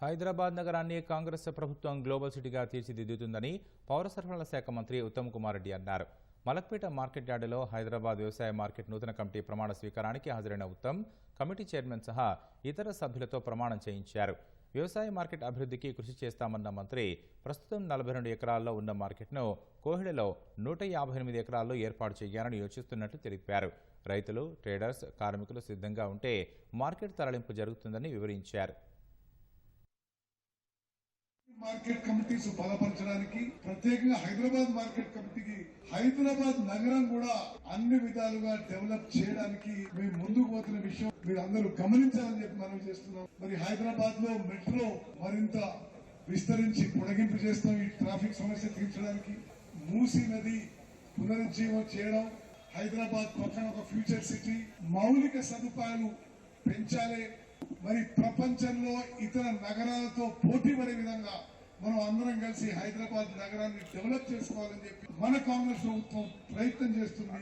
హైదరాబాద్ నగరాన్ని కాంగ్రెస్ ప్రభుత్వం గ్లోబల్ సిటీగా తీర్చిదిద్దుతుందని పౌర సరఫరాల శాఖ మంత్రి ఉత్తమ్ కుమార్ రెడ్డి అన్నారు. మలక్పేట మార్కెట్ యార్డులో హైదరాబాద్ వ్యవసాయ మార్కెట్ నూతన కమిటీ ప్రమాణ స్వీకారానికి హాజరైన ఉత్తమ్ కమిటీ చైర్మన్ సహా ఇతర సభ్యులతో ప్రమాణం చేయించారు. వ్యవసాయ మార్కెట్ అభివృద్ధికి కృషి చేస్తామన్న మంత్రి ప్రస్తుతం నలభై రెండు ఎకరాల్లో ఉన్న మార్కెట్ను కోహిడలో నూట యాభై ఎనిమిది ఎకరాల్లో ఏర్పాటు చేయాలని యోచిస్తున్నట్లు తెలిపారు. రైతులు ట్రేడర్స్ కార్మికులు సిద్ధంగా ఉంటే మార్కెట్ తరలింపు జరుగుతుందని వివరించారు. మార్కెట్ కమిటీస్ బలపరచడానికి ప్రత్యేకంగా హైదరాబాద్ మార్కెట్ కమిటీకి హైదరాబాద్ నగరం కూడా అన్ని విధాలుగా డెవలప్ చేయడానికి మేము ముందుకు పోతున్న విషయం మీరు అందరూ గమనించాలని చెప్పి మనం చేస్తున్నాం. మరి హైదరాబాద్లో మెట్రో మరింత విస్తరించి పొడిగింపు చేస్తాం ఈ ట్రాఫిక్ సమస్య తీర్చడానికి మూసీ నది పునరుజ్జీవం చేయడం హైదరాబాద్ పక్కన ఒక ఫ్యూచర్ సిటీ మౌలిక సదుపాయాలు పెంచాలి. మరి ప్రపంచంలో ఇతర నగరాలతో పోటీ పడే విధంగా మనం అందరం కలిసి హైదరాబాద్ నగరాన్ని డెవలప్ చేసుకోవాలని చెప్పి మన కాంగ్రెస్ ప్రభుత్వం ప్రయత్నం చేస్తుంది